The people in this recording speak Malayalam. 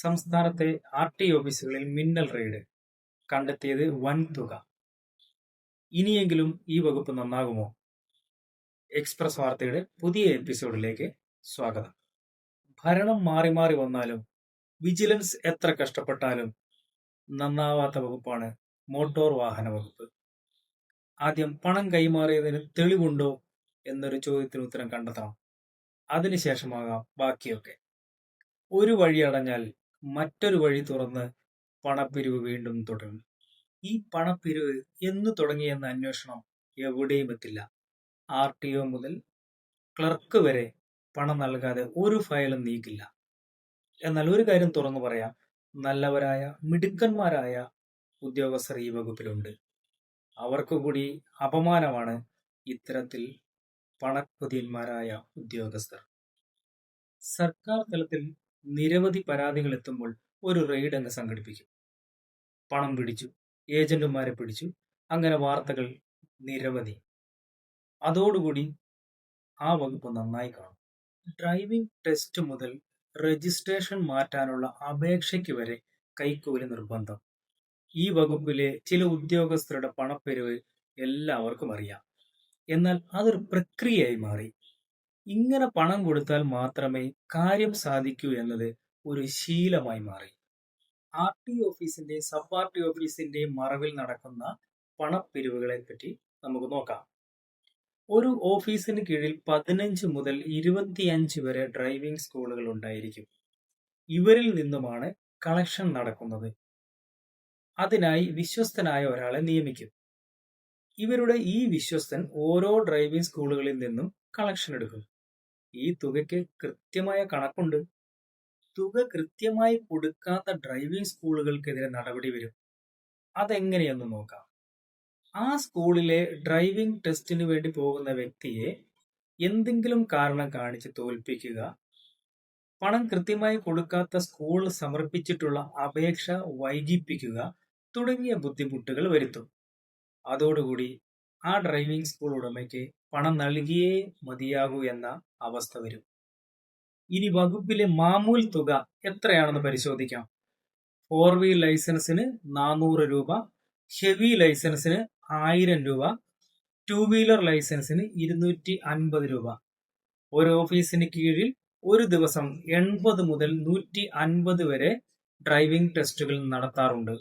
സംസ്ഥാനത്തെ ആർ ടി ഓഫീസുകളിൽ മിന്നൽ റെയ്ഡ്. കണ്ടെത്തിയത് വൻ തുക ഇനിയെങ്കിലും ഈ വകുപ്പ് നന്നാകുമോ? എക്സ്പ്രസ് വാർത്തയുടെ പുതിയ എപ്പിസോഡിലേക്ക് സ്വാഗതം. ഭരണം മാറി മാറി വന്നാലും വിജിലൻസ് എത്ര കഷ്ടപ്പെട്ടാലും നന്നാവാത്ത വകുപ്പാണ് മോട്ടോർ വാഹന വകുപ്പ്. ആദ്യം പണം കൈമാറിയതിന് തെളിവുണ്ടോ എന്നൊരു ചോദ്യത്തിന് ഉത്തരം കണ്ടെത്തണം. അതിനുശേഷമാകാം ബാക്കിയൊക്കെ. ഒരു വഴി അടഞ്ഞാൽ മറ്റൊരു വഴി തുറന്ന് പണപ്പിരിവ് വീണ്ടും തുടരും. ഈ പണപ്പിരിവ് എന്ന് തുടങ്ങിയെന്ന അന്വേഷണം എവിടെയും എത്തില്ല. ആർ ടി ഒ മുതൽ ക്ലർക്ക് വരെ പണം നൽകാതെ ഒരു ഫയലും നീക്കില്ല. എന്നാൽ ഒരു കാര്യം തുറന്നു പറയാം. നല്ലവരായ മിടുക്കന്മാരായ ഉദ്യോഗസ്ഥർ ഈ വകുപ്പിലുണ്ട്. അവർക്ക് കൂടി അപമാനമാണ് ഇത്തരത്തിൽ പണക്കൊതിയന്മാരായ ഉദ്യോഗസ്ഥർ. സർക്കാർ തലത്തിൽ നിരവധി പരാതികൾ എത്തുമ്പോൾ ഒരു റെയ്ഡ് അങ്ങ് സംഘടിപ്പിക്കും. പണം പിടിച്ചു ഏജന്റുമാരെ പിടിച്ചു അങ്ങനെ വാർത്തകൾ നിരവധി. അതോടുകൂടി ആ വകുപ്പ് നന്നായി കാണും. ഡ്രൈവിംഗ് ടെസ്റ്റ് മുതൽ രജിസ്ട്രേഷൻ മാറ്റാനുള്ള അപേക്ഷയ്ക്ക് വരെ കൈക്കൂലി നിർബന്ധം. ഈ വകുപ്പിലെ ചില ഉദ്യോഗസ്ഥരുടെ പണപ്പെരുവ് എല്ലാവർക്കും അറിയാം. എന്നാൽ അതൊരു പ്രക്രിയയായി മാറി. ഇങ്ങനെ പണം കൊടുത്താൽ മാത്രമേ കാര്യം സാധിക്കൂ എന്നത് ഒരു ശീലമായി മാറി. ആർ ടി ഓഫീസിന്റെ സബ് ആർ ടി ഓഫീസിന്റെ മറവിൽ നടക്കുന്ന പണപ്പിരിവുകളെ പറ്റി നമുക്ക് നോക്കാം. ഒരു ഓഫീസിന് കീഴിൽ പതിനഞ്ച് മുതൽ ഇരുപത്തിയഞ്ച് വരെ ഡ്രൈവിംഗ് സ്കൂളുകൾ ഉണ്ടായിരിക്കും. ഇവരിൽ നിന്നുമാണ് കളക്ഷൻ നടക്കുന്നത്. അതിനായി വിശ്വസ്തനായ ഒരാളെ നിയമിക്കും. ഇവരുടെ ഈ വിശ്വസ്തൻ ഓരോ ഡ്രൈവിംഗ് സ്കൂളുകളിൽ നിന്നും കളക്ഷൻ എടുക്കും. ഈ തുകയ്ക്ക് കൃത്യമായ കണക്കുണ്ട്. തുക കൃത്യമായി കൊടുക്കാത്ത ഡ്രൈവിംഗ് സ്കൂളുകൾക്കെതിരെ നടപടി വരും. അതെങ്ങനെയെന്ന് നോക്കാം. ആ സ്കൂളിലെ ഡ്രൈവിംഗ് ടെസ്റ്റിന് വേണ്ടി പോകുന്ന വ്യക്തിയെ എന്തെങ്കിലും കാരണം കാണിച്ച് തോൽപ്പിക്കുക പണം കൃത്യമായി കൊടുക്കാത്ത സ്കൂൾ സമർപ്പിച്ചിട്ടുള്ള അപേക്ഷ വൈകിപ്പിക്കുക തുടങ്ങിയ ബുദ്ധിമുട്ടുകൾ വരുത്തും. അതോടുകൂടി ആ ഡ്രൈവിംഗ് സ്കൂൾ ഉടമയ്ക്ക് പണം നൽകിയേ മതിയാകൂ എന്ന അവസ്ഥ വരും. ഇനി വകുപ്പിലെ മാമൂൽ തുക എത്രയാണെന്ന് പരിശോധിക്കാം. ഫോർ വീൽ ലൈസൻസിന് നാനൂറ് രൂപ ഹെവി ലൈസൻസിന് ആയിരം രൂപ ടു വീലർ ലൈസൻസിന് ഇരുന്നൂറ്റി അൻപത് രൂപ. ഒരു ഓഫീസിന് കീഴിൽ ഒരു ദിവസം എൺപത് മുതൽ നൂറ്റി അൻപത് വരെ ഡ്രൈവിംഗ് ടെസ്റ്റുകൾ നടത്താറുണ്ട്.